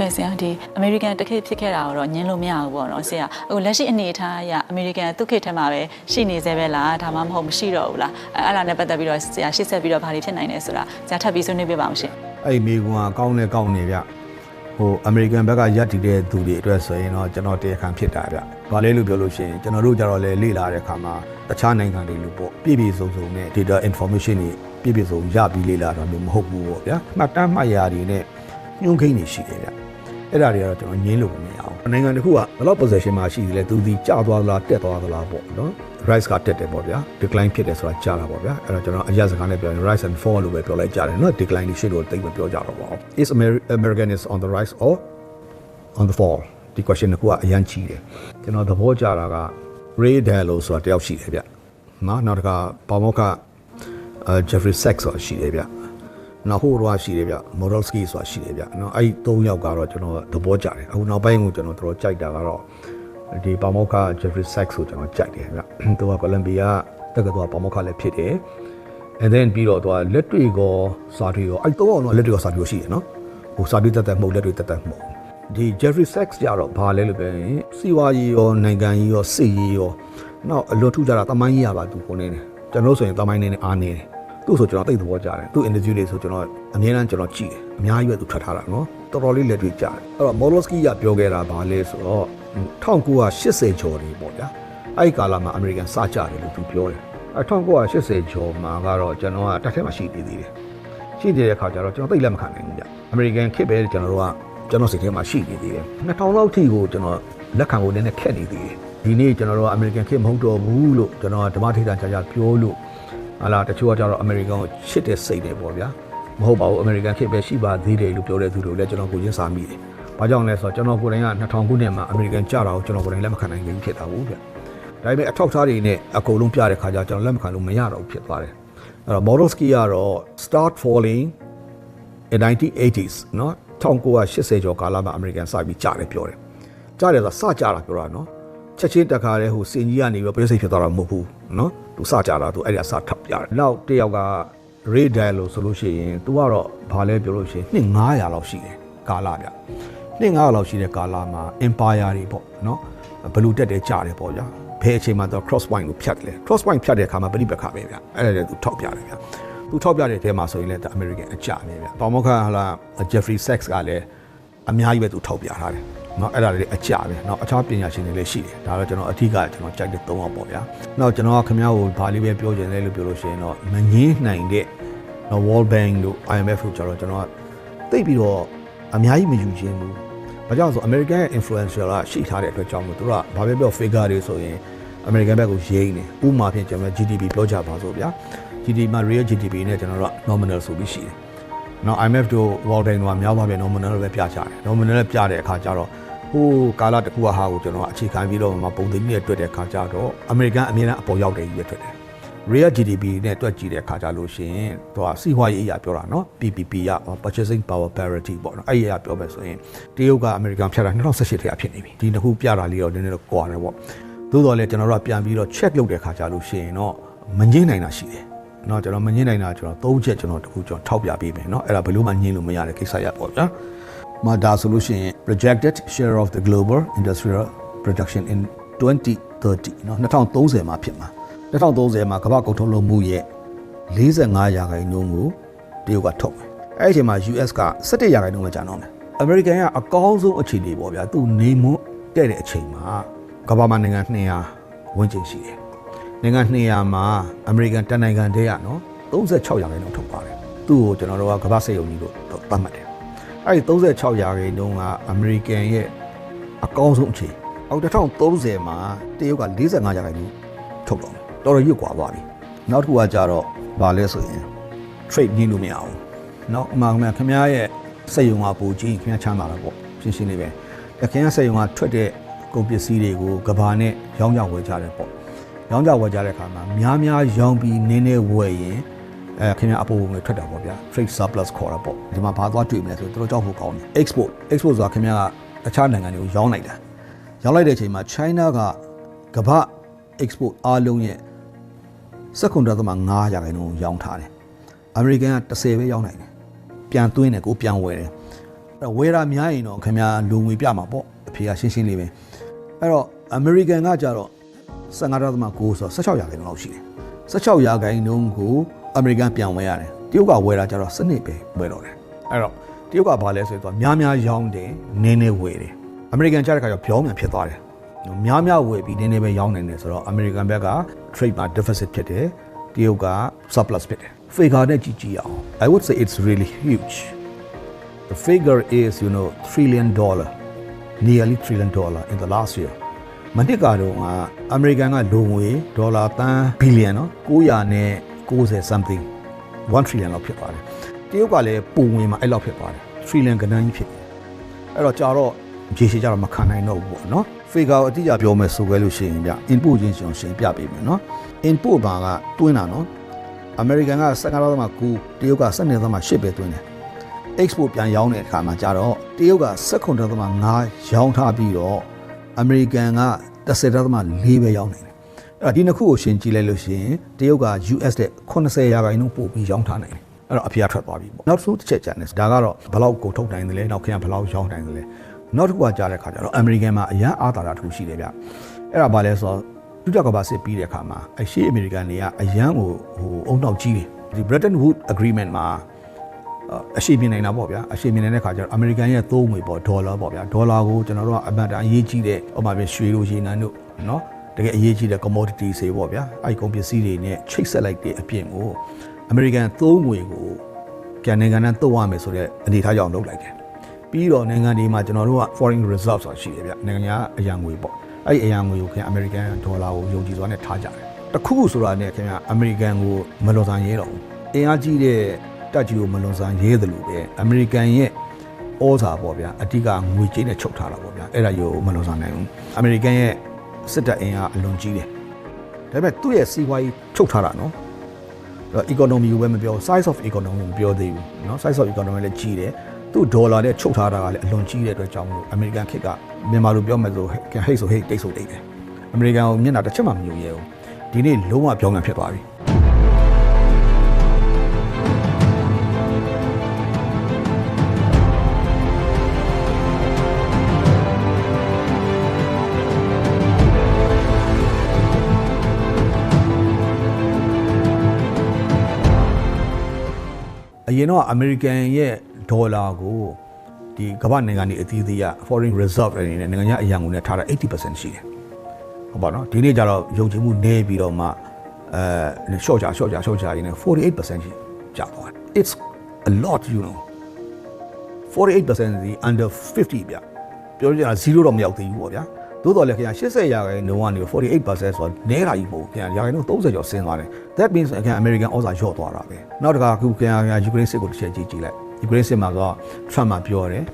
ကဲ့ဆရာဒီအမေရိကန်တခေတ်ဖြစ်ခဲ့တာကိုတော့ညင်းလို့မရဘူးပေါ့နော်ဆရာအခုလက်ရှိအနေအထားအရအမေရိကန်သူ့ခေတ်ထဲမှာပဲရှိနေသေးပဲလားဒါမှမဟုတ်မရှိတော့ဘူးလားအဲအဲ့ဒါနဲ့ပတ်သက်ပြီးတော့ဆရာရှေ့ဆက်ပြီးတော့ဘာတွေဖြစ်နိုင်လဲဆိုတာဆရာထပ်ပြီးဆွေးနွေးပြပါအောင်ရှင်အဲ့ဒီမိကွန်းကကောင်းလဲကောင်းနေဗျဟိုအမေရိကန်ဘက်ကရပ်တည်တဲ့သူတွေအတွက်ဆိုရင်တော့ကျွန်တော်တရားခံဖြစ်တာဗျ။ဘာလဲလို့ပြောလို့ရှိရင်ကျွန်တော်တို့ကြတော့လေလေ့လာတဲ့အခါမှာတခြားနိုင်ငံတွေလို့ပေါ့ပြည့်ပြည့်စုံစုံနဲ့ data information တွေပြည့်ပြည့်စုံရပြီးလေ့လာတာမျိုးမဟုတ်ဘူးပေါ့ဗျာ။မှတ်တမ်းမှတ်ရာတွေနဲ့ညှို့ခိန်းတွေရှိတယ်ဗျ။ အဲ့ဒါတွေကတော့ကျွန်တော်ငင်းလို့မရအောင်။နိုင်ငံတစ်ခုကဘယ်လောက် possession မှာရှိတယ်လဲသူဒီကျသွားသလားတက်သွားသလားပေါ့နော်။ rise ကတက်တယ်ပေါ့ဗျာ decline ဖြစ်တယ်ဆိုတာကြားတာပေါ့ဗျာအဲ့တော့ကျွန်တော်အရက်စကားနဲ့ပြောရင် rise and fall လို့ပဲပြောလိုက်ကြတယ်နော် decline တွေရှိလို့တိတ်မပြောကြတော့ပါဘူး is Ameri- american is on the rise or on the fall ဒီ question ကကအရန်ကြီးတယ်ကျွန်တော်သဘောကျတာက Ray Dalio ဆိုတာတယောက်ရှိတယ်ဗျနော်နောက်တစ်ခါပါမောက Jeffrey Sachs ဆိုတာရှိတယ်ဗျ နောက်ဟိုတော့ရှိတယ်ဗျ Modelsky ဆိုတာရှိတယ်ဗျနော်အဲ့ဒီ၃ယောက်ကတော့ကျွန်တော်သဘောကျတယ်အခုနောက်ပိုင်းကိုကျွန်တော်တော်ကြိုက်တာကတော့ဒီပါမောက္ခ Jeffrey Sachs ကိုကျွန်တော်ကြိုက်တယ်ဗျ။သူကကိုလံဘီယာတက္ကသိုလ်ပါမောက္ခလည်းဖြစ်တယ်။ and then ပြီးတော့သူကလက်တွေ့ကောစာတွေရောအဲ့တော့တော့လက်တွေ့ကောစာတွေရှိတယ်နော်။ဟိုစာတွေတက်တက်မှုလက်တွေတက်တက်မှုဒီ Jeffrey Sachs ကြတော့ဘာလဲလို့ပြောရင်စီဝါရေးရောနိုင်ငံရေးရောစစ်ရေးရောနောက်အလွန်ထူးကြတာတမိုင်းရေးရပါသူကိုနေတယ်။ကျွန်တော်ဆိုရင်တမိုင်းနေနဲ့အားနေတယ်။ သူ့ဆိုကျွန်တော်သိသဘောကျတယ်။သူ့ interview လေးဆိုကျွန်တော်အများအားကျွန်တော်ကြည့်တယ်။အများကြီးပဲသူထွက်ထားတာနော်။တော်တော်လေးလက်တွေ့ကြတယ်။အဲ့တော့ Molosky ကပြောခဲ့တာဘာလဲဆိုတော့1980ကျော်တွေပေါ့ဗျာအဲ့ဒီကာလမှာအမေရိကန်စကြတယ်လို့သူပြောတယ်အဲ1980ကျော်မှာကတော့ကျွန်တော်ကတက်ထဲမှာရှိသေးသေးတယ်ရှိသေးတဲ့အခါကျတော့ကျွန်တော်သိလက်မခံနိုင်ဘူးဗျအမေရိကန်ခေတ်ပဲကျွန်တော်တို့ကကျွန်တော်စိတ်ထဲမှာရှိနေသေးတယ်2000လောက်ထိကိုကျွန်တော်လက်ခံဖို့နည်းနည်းခက်နေသေးတယ်ဒီနေ့ကျွန်တော်တို့ကအမေရိကန်ခေတ်မဟုတ်တော့ဘူးလို့ကျွန်တော်ကဓမ္မထိတာကြာကြာပြောလို့ ဟာလာတချို့ကကျတော့အမေရိကန်ကိုချစ်တဲ့စိတ်တွေပေါ့ဗျာမဟုတ်ပါဘူးအမေရိကန်ခေတ်ပဲရှိပါသေးတယ်လို့ပြောတဲ့သူတို့လည်းကျွန်တော်ကိုရင်းစားမိတယ်ဘာကြောင့်လဲဆိုတော့ကျွန်တော်ကိုယ်တိုင်က2000ခုနှစ်မှာအမေရိကန်ကြာတာကိုကျွန်တော်ကိုယ်တိုင်လက်မခံနိုင်ဘူးဖြစ်တာဘူးဗျ။ဒါပေမဲ့အထောက်အထားတွေနဲ့အကုန်လုံးပြတဲ့ခါကျကျွန်တော်လက်မခံလို့မရတော့ဘူးဖြစ်သွားတယ်။အဲ့တော့ Modelsky ကတော့ start falling in 1980s เนาะ1980ကျော်ကာလမှာအမေရိကန်စပြီးကြာတယ်ပြောတယ်။ကြာတယ်ဆိုတာစကြာတာပြောတာเนาะ ချက်ချင်းတခါတည်းဟိုစင်ကြီးကနေပြီးပရိစိတ်ဖြစ်သွားတာမဟုတ်ဘူးနော်သူစကြတာသူအဲ့ဒါစထပ်ပြတယ်နောက်တယောက်က ray dial လို့ဆိုလို့ရှိရင်သူကတော့ဘာလဲပြောလို့ရှိရင်နှစ်900လောက်ရှိတယ်ကာလဗျနှစ်900လောက်ရှိတဲ့ကာလမှာ empire တွေပေါ့နော်ဘလူတက်တယ်ကြားတယ်ပေါ့ဗျာဘယ်အချိန်မှတော့ cross point ကိုဖြတ်တယ် cross point ဖြတ်တဲ့အခါမှာပြိပခါပဲဗျအဲ့ဒါလည်းသူထောက်ပြတယ်ဗျသူထောက်ပြတဲ့ထဲမှာဆိုရင်လည်း American အကြပဲဗျပေါမောခဟလာ Jeffrey Sachs ကလည်းအများကြီးပဲသူထောက်ပြထားတယ် နော်အဲ့ဒါလေးအကြပဲနော်အခြားပညာရှင်တွေလည်းရှိတယ်ဒါတော့ကျွန်တော်အထက်ကကျွန်တော်ကြိုက်တဲ့သုံးပါပေါ့ဗျာနောက်ကျွန်တော်ကခင်ဗျားကိုဘာလေးပဲပြောချင်တယ်လို့ပြောလို့ရှိရင်တော့မငင်းနိုင်တဲ့နော် World Bank တို့ IMF တို့ကျွန်တော်ကျွန်တော်ကသိပြီးတော့အများကြီးမယူခြင်းဘူးဘာကြောင့်ဆို American influencer ကရှိထားတဲ့အတွက်ကြောင့်မို့သူကဘာပဲပြော figure တွေဆိုရင် American ဘက်ကိုရိမ့်နေဥပမာဖြင့်ကျွန်တော် GDP ပြောကြပါစို့ဗျာ GDP မှာ real GDP နဲ့ကျွန်တော်တို့ nominal ဆိုပြီးရှိတယ် နောက် IMF တို့ World Bank တို့ကများသွားပြီ nominal လို့ပဲပြကြတယ်။ nominal နဲ့ပြတဲ့အခါကျတော့ဟိုကာလတစ်ခုကဟာကိုကျွန်တော်အခြေခံပြီးတော့မှပုံသိမ်းနဲ့တွေ့တဲ့အခါကျတော့ American အမြဲတမ်းအပေါ်ရောက်တယ်ကြီးပဲတွေ့တယ်။ real GDP နဲ့တွက်ကြည့်တဲ့အခါကျလို့ရှိရင်သူကစီးပွားရေးအရာပြောတာနော် PPP ရ purchasing power parity ပေါ့နော်အဲ့ဒီအရာပြောမယ်ဆိုရင်တရုတ်ကအမေရိကန်ဖြတ်တာ2018ထဲကဖြစ်နေပြီဒီနှစ်ခုပြတာလေးတော့နည်းနည်းတော့ကွာတယ်ပေါ့သို့တော်လည်းကျွန်တော်တို့ကပြန်ပြီးတော့ check လုပ်တဲ့အခါကျလို့ရှိရင်တော့မငင်းနိုင်တာရှိတယ် เนาะကျွန်တော်မငင်းနိုင်တာကျွန်တော်၃ချက်ကျွန်တော်တခုကျွန်တော်ထောက်ပြပေးမယ်เนาะအဲ့ဒါဘယ်လို့မှငင်းလို့မရတဲ့ကိစ္စရပေါ့ဗျာမှာဒါဆိုလို့ရှိရင် projected share of the global industrial production in 2030เนาะ2030မှာဖြစ်မှာ2030မှာကမ္ဘာကုန်ထုတ်လုပ်မှုရဲ့45ရာခိုင်နှုန်းကိုတရုတ်ကထုတ်မယ်အဲ့ဒီအချိန်မှာ US က17ရာခိုင်နှုန်းပဲကျန်တော့မယ် American ကအကောင်းဆုံးအခြေအနေပေါ့ဗျာသူနေမွန်းတဲ့တဲ့အချိန်မှာကမ္ဘာမှာနိုင်ငံ200ဝန်းကျင်ရှိတယ် နိုင်ငံ200မှာအမေရိကန်တန်နိုင်ငံတည်းရနော်36ရာခိုင်နှုန်းထုတ်ပါတယ်သူ့ကိုကျွန်တော်တို့ကကမ္ဘာ့စေယုံကြီးလို့သတ်မှတ်တယ်အဲ့ဒီ36ရာခိုင်နှုန်းကအမေရိကန်ရဲ့အကောင်းဆုံးအခြေအောက်2030မှာတရုတ်က45ရာခိုင်နှုန်းထုတ်တော့တော်တော်ရွတ်ကွာသွားပြီနောက်တစ်ခုကကြတော့ဘာလဲဆိုရင် trade ညှိလို့မရဘူးနောက်အမှန်မှန်ခင်ဗျားရဲ့စိတ်ယုံကပိုကြီးခင်ဗျားချမ်းသာတာပေါ့ရှင်းရှင်းလေးပဲခင်ဗျားစိတ်ယုံကထွက်တဲ့ကုန်ပစ္စည်းတွေကိုကဘာနဲ့ရောင်းရဝယ်ကြတယ်ပေါ့ ရောင်းကြဝယ်ကြတဲ့အခါမှာများများရောင်းပြီးနင်းနေဝယ်ရင်အဲခင်ဗျားအပေါ်ဝင်ထွက်တာပေါ့ဗျာ trade surplus ခေါ်တာပေါ့ဒီမှာဘာသွားတွေ့မလဲဆိုတော့တို့ကြောက်ဖို့ကောင်းတယ် export export ဆိုတာခင်ဗျားကတခြားနိုင်ငံတွေကိုရောင်းလိုက်တာရောင်းလိုက်တဲ့အချိန်မှာ China ကကမ္ဘာ export အားလုံးရဲ့စက္ကွန်ဒသမ9ရာခိုင်နှုန်းရောင်းထားတယ်။အမေရိကန်က30ပဲရောင်းနိုင်တယ်။ပြန်သွင်းတယ်ကိုပြန်ဝယ်တယ်အဲ့တော့ဝယ်တာများရင်တော့ခင်ဗျာလူငွေပြမှာပေါ့အဖေကရှင်းရှင်းလေးပဲအဲ့တော့ American ကကြတော့ 15.9ဆိုတော့16ရာခိုင်နှုန်းလောက်ရှိတယ်16ရာခိုင်နှုန်းကို American ပြန်ဝယ်ရတယ်တရုတ်ကဝယ်တာကြတော့စနစ်ပဲဝယ်တော့တယ်အဲ့တော့တရုတ်ကဘာလဲဆိုတော့များများရောင်းတယ်နည်းနည်းဝယ်တယ် American ကြတဲ့ခါကျတော့ပြောင်းပြန်ဖြစ်သွားတယ်များများဝယ်ပြီးနည်းနည်းပဲရောင်းနေတယ်ဆိုတော့ American ဘက်က trade မှာ deficit ဖြစ်တယ်တရုတ်က surplus ဖြစ်တယ် figure နဲ့ကြည့်ကြည့်အောင် I would say it's really huge The figure is, you know, trillion dollar, nearly trillion dollar in the last year. မနစ်ကတော့ကအမေရိကန်ကလိုငွေဒေါ်လာတန်းဘီလီယံနော်900နဲ့90 something 1 trillion လောက်ဖြစ်သွားတယ်။တရုတ်ကလည်းပုံဝင်မှာအဲ့လောက်ဖြစ်သွားတယ်။ trillion ကဏ္ဍကြီးဖြစ်တယ်။အဲ့တော့ကြာတော့ရေရှည်ကြတော့မခံနိုင်တော့ဘူးပေါ့နော်။ figure အတိအကျပြောမယ်ဆိုကြလို့ရှိရင်ဗျ input ချင်းရှင်ရှင်းပြပေးမယ်နော်။ input ဘာကတွင်းတာနော်။ American က15.9တရုတ်က12.8ပဲတွင်းတယ်။ export ပြန်ရောင်းတဲ့အခါမှာကြတော့တရုတ်က16.5ရောင်းထားပြီးတော့ American က10.4ပဲရောင်းနေတယ်။အဲ့တော့ဒီနှစ်ခုကိုရှင်ကြည့်လိုက်လို့ရှိရင်တရုတ်က US တဲ့80ရာခိုင်နှုန်းပို့ပြီးရောင်းထားနိုင်တယ်။အဲ့တော့အဖေကထွက်သွားပြီပေါ့။နောက်တစ်ခုတစ်ချက်ကြံတယ်ဒါကတော့ဘလောက်ကိုထုတ်နိုင်တယ်လဲနောက်ခင်ကဘလောက်ရောင်းနိုင်တယ်လဲနောက်တစ်ခုကကြားတဲ့ခါကျတော့ American မှာအရန်အားသာတာတစ်ခုရှိတယ်ဗျ။အဲ့ဒါဘာလဲဆိုတော့ဒုတိယကမ္ဘာစစ်ပြီးတဲ့အခါမှာအရှိ American တွေကအရန်ကိုဟိုအုံနောက်ကြီးတယ်။ဒီ Bretton Woods Agreement မှာ အရှိမြင်နေတာပေါ့ဗျာအရှိမြင်နေတဲ့ခါကျတော့အမေရိကန်ရဲ့သုံးငွေပေါ့ဒေါ်လာပေါ့ဗျာဒေါ်လာကိုကျွန်တော်တို့ကအမှန်တန်အရေးကြီးတဲ့ဥပမာပြရွှေလိုရေနံတို့နော်တကယ်အရေးကြီးတဲ့ commodity တွေပေါ့ဗျာအဲ့ဒီကုန်ပစ္စည်းတွေနဲ့ချိတ်ဆက်လိုက်တဲ့အပြင်ကိုအမေရိကန်သုံးငွေကိုကန်နိုင်ငံနဲ့တုတ်ရမယ်ဆိုတဲ့အနေအထားကြောင့်လုပ်လိုက်တယ်ပြီးတော့နိုင်ငံတွေမှာကျွန်တော်တို့က foreign reserve ဆိုတာရှိတယ်ဗျနိုင်ငံခြားအရန်ငွေပေါ့အဲ့ဒီအရန်ငွေကိုခင်အမေရိကန်ဒေါ်လာကိုယုံကြည်စွာနဲ့ထားကြတယ်တခုခုဆိုတာနဲ့ခင်ဗျအမေရိကန်ကိုမလွန်ဆန်ရဲတော့ဘူးအင်အားကြီးတဲ့ တက်ကြီးကိုမလွန်ဆန်ရဲတယ်လို့ပဲအမေရိကန်ရဲ့ဩဇာပေါ့ဗျာအတိကငွေကြေးနဲ့ချုပ်ထားတာပေါ့ဗျာအဲ့ဒါရောမလွန်ဆန်နိုင်ဘူးအမေရိကန်ရဲ့စစ်တပ်အင်အားအလွန်ကြီးတယ်ဒါပေမဲ့သူ့ရဲ့စီးပွားရေးချုပ်ထားတာနော်အဲ့ economy ကိုပဲမပြော size of economy မပြောသေးဘူးเนาะ size of economy လည်းကြီးတယ်သူ့ဒေါ်လာနဲ့ချုပ်ထားတာကလည်းအလွန်ကြီးတဲ့အတွက်ကြောင့်မလို့အမေရိကန်ခေတ်ကမြန်မာလိုပြောမယ်ဆိုဟိတ်ဆိုဟိတ်တိတ်ဆိုတိတ်တယ်အမေရိကန်ကိုမျက်နှာတစ်ချက်မှမမြုပ်ရဲဘူးဒီနေ့လုံးဝပြောင်းပြန်ဖြစ်သွားပြီ အရင်တော့ American ရဲ့ဒေါ်လာကိုဒီကမ္ဘာနိုင်ငံတွေအသီးသီးက foreign reserve အနေနဲ့နိုင်ငံခြားအရန်ငွေနဲ့ထားတာ80%ရှိတယ်ဟုတ်ပါတော့ဒီနေ့ကျတော့ယုံကြည်မှုနည်းပြီးတော့မှအဲ short ချ short ချ short ချရင်းနဲ့48%ရှိကျသွားတယ် it's a lot you know 48%ဒီ under 50ဗျပြောကြတာ0တော့မရောက်သေးဘူးပေါ့ဗျာ သို့တော်လည်းခင်ဗျာ80ရာခိုင်နှုန်းကနေ48%ဆိုတော့နဲတာကြီးပေါ့ခင်ဗျာရာခိုင်နှုန်း30ကျော်ဆင်းသွားတယ် that means ခင်ဗျာ American ဩဇာလျော့သွားတာပဲနောက်တစ်ခါအခုခင်ဗျာယူကရိန်းစစ်ကိုတစ်ချက်ကြည့်ကြည့်လိုက်ယူကရိန်းစစ်မှာတော့ Trump မှာပြောတယ်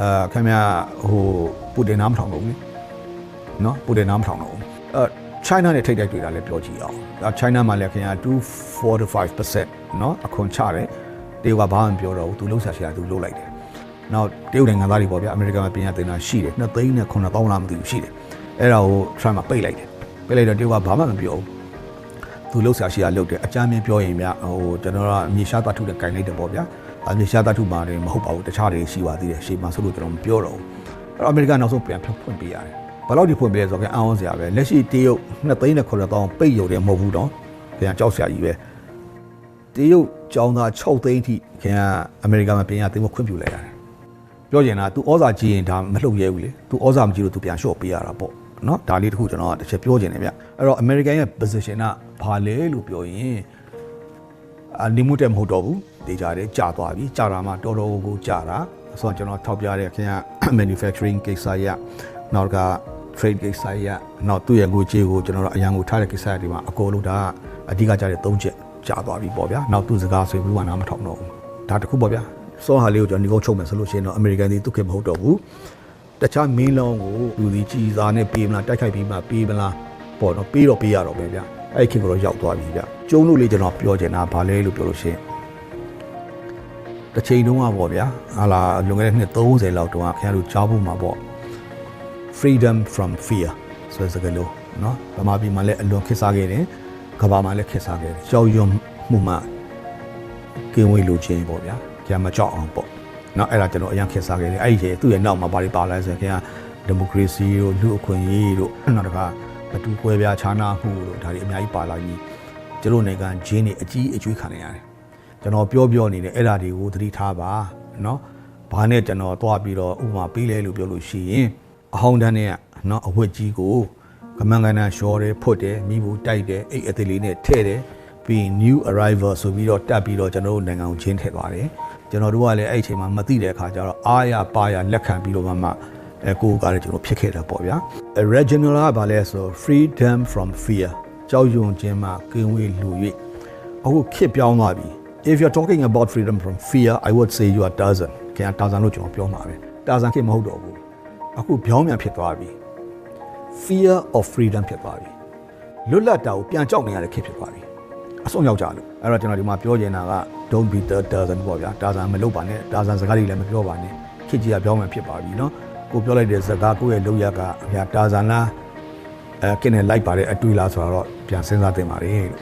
အာခင်ဗျာဟိုပူတင်နားမထောင်တော့ဘူးနော်ပူတင်နားမထောင်တော့ဘူးအဲ China နဲ့ထိတ်တိုက်တွေ့တာလည်းပြောကြည့်အောင်ဒါ China မှာလည်းခင်ဗျာ245%နော်အခွန်ချတယ်တရုတ်ကဘာမှမပြောတော့ဘူးသူလှုပ်ရှားရှာသူလှုပ်လိုက်တယ် နောက်တရုတ်နိုင်ငံသားတွေပေါ့ဗျာအမေရိကန်မှာပြင်ရတင်တာရှိတယ်2သိန်းနဲ့9000လားမသိဘူးရှိတယ်အဲ့ဒါကို Trump ကပိတ်လိုက်တယ်ပိတ်လိုက်တော့တရုတ်ကဘာမှမပြောဘူးသူလှုပ်ရှားရှာလုပ်တယ်အကြမ်းမြင်ပြောရင်ဗျဟိုကျွန်တော်ကမြေရှားသတ္ထုနဲ့ကင်လိုက်တယ်ပေါ့ဗျာအမြေရှားသတ္ထုမှာလည်းမဟုတ်ပါဘူးတခြားတွေရှိပါသေးတယ်ရှေ့မှာဆိုလို့ကျွန်တော်မပြောတော့ဘူးအဲ့တော့အမေရိကန်နောက်ဆုံးပြန်ဖွင့်ပေးရတယ်ဘယ်လောက်ဒီဖွင့်ပေးလဲဆိုတော့အံ့ဩစရာပဲလက်ရှိတရုတ်2သိန်းနဲ့9000ပိတ်ရုံတယ်မဟုတ်ဘူးတော့ပြန်ကြောက်စရာကြီးပဲတရုတ်ကျောင်းသား6သိန်းထိခင်ဗျာအမေရိကန်မှာပြင်ရသိမ်းဖို့ခွင့်ပြုလိုက်ရတယ် ပြောချင်တာ तू ဩဇာကြီးရင်ဒါမလှုပ်ရဲဘူးလေ तू ဩဇာမကြီးလို့ तू ပြန်လျှော့ပေးရတာပေါ့နော်ဒါလေးတခုကျွန်တော်တစ်ချက်ပြောချင်တယ်ဗျအဲ့တော့ American ရဲ့ position ကဘာလဲလို့ပြောရင်အနိမှုတဲ့မဟုတ်တော့ဘူးဒေကြတယ်ကြာသွားပြီကြာတာမှတော်တော်ကိုကြာတာဆိုတော့ကျွန်တော်ထောက်ပြတဲ့ခင်ဗျာ manufacturing ကိစ္စရနောက်က trade ကိစ္စရနောက်သူ့ရဲ့ငွေကြေးကိုကျွန်တော်တို့အရန်ကိုထားတဲ့ကိစ္စတွေမှာအကုန်လုံးဒါအဓိကကြတဲ့၃ချက်ကြာသွားပြီပေါ့ဗျာနောက်သူစကားဆိုပြီးမှနားမထောင်တော့ဘူးဒါတခုပေါ့ဗျာ စောဟာလေးကိုကျွန်တော်ညီကုန်းချုပ်မယ်ဆိုလို့ရှိရင်တော့ American ဒီသူခေမဟုတ်တော့ဘူးတခြားမင်းလောင်းကိုလူဒီကြည်စားနဲ့ပေးမလားတိုက်ခိုက်ပြီးမှပေးမလားပေါ့နော်ပေးတော့ပေးရတော့ပဲဗျာအဲ့ဒီခေတ်ကတော့ရောက်သွားပြီဗျာကျုံလို့လေးကျွန်တော်ပြောချင်တာဗာလဲလို့ပြောလို့ရှိရင်တစ်ချိန်တုန်းကပေါ့ဗျာဟာလာလွန်ခဲ့တဲ့နှစ်30လောက်တုန်းကခင်ဗျားတို့ကြားဖို့မှာပေါ့ freedom from fear ဆိုတဲ့စကားလုံးเนาะဗမာပြည်မှာလည်းအလွန်ခက်စားခဲ့တယ်ကမ္ဘာမှာလည်းခက်စားခဲ့တယ်ကြောက်ရွံ့မှုမှကင်းဝေးလိုခြင်းပေါ့ဗျာ ကြမ်းမကြောက်အောင်ပေါ့ เนาะအဲ့ဒါကျွန်တော်အရင်ခေတ်စားခဲ့တယ်အဲ့ဒီခေတ်သူ့ရဲ့နောက်မှာဘာတွေပါလဲဆိုရင်ခင်ဗျာဒီမိုကရေစီတို့လူအခွင့်အရေးတို့နောက်တစ်ခါမတူကွဲပြားခြားနာမှုတို့ဒါတွေအများကြီးပါလာပြီးကျွန်တော်နိုင်ငံဂျင်းတွေအကြီးအကျွေးခံနေရတယ်ကျွန်တော်ပြောပြောနေတယ်အဲ့ဒါတွေကိုသတိထားပါเนาะဘာနဲ့ကျွန်တော်သွားပြီးတော့ဥပမာပေးလဲလို့ပြောလို့ရှိရင်အဟောင်းတန်းနဲ့เนาะအဝတ်ကြီးကိုကမန်ကန်နာရှော်တယ်ဖွတ်တယ်မိဘူးတိုက်တယ်အိတ်အသေးလေးနဲ့ထည့်တယ်ပြီးရင် new arrival ဆိုပြီးတော့တက်ပြီးတော့ကျွန်တော်တို့နိုင်ငံကိုချင်းထည့်သွားတယ် ကျွန်တော်တို့ကလည်းအဲ့ဒီအချိန်မှာမသိတဲ့အခါကျတော့အားရပါရလက်ခံပြီးတော့မှမှအဲကိုယ်ကလည်းကျွန်တော်ဖြစ်ခဲ့တာပေါ့ဗျာ original ကဘာလဲဆို freedom from fear ကြောက်ရွံ့ခြင်းမှကင်းဝေးလူ၍အခုခစ်ပြောင်းသွားပြီ if you're talking about freedom from fear i would say you are Tarzan ခင်ဗျာ Tarzan လို့ကျွန်တော်ပြောမှာပဲ Tarzan ခေတ်မဟုတ်တော့ဘူးအခုပြောင်းပြန်ဖြစ်သွားပြီ fear of freedom ဖြစ်သွားပြီလွတ်လပ်တာကိုပြန်ကြောက်နေရတဲ့ခေတ်ဖြစ်သွားပြီ အဆုံးရောက်ကြလို့အဲ့တော့ကျွန်တော်ဒီမှာပြောချင်တာက don't be the Tarzan ပေါ့ဗျာ Tarzan မလုပ်ပါနဲ့ Tarzan စကားတွေလည်းမပြောပါနဲ့ခေတ်ကြီးကပြောင်းမှဖြစ်ပါပြီเนาะကိုပြောလိုက်တဲ့စကားကိုယ့်ရဲ့လုပ်ရကအများ Tarzan လားအဲကင်းနဲ့လိုက်ပါတဲ့အတွေ့လားဆိုတော့ပြန်စဉ်းစားသင့်ပါတယ်လို့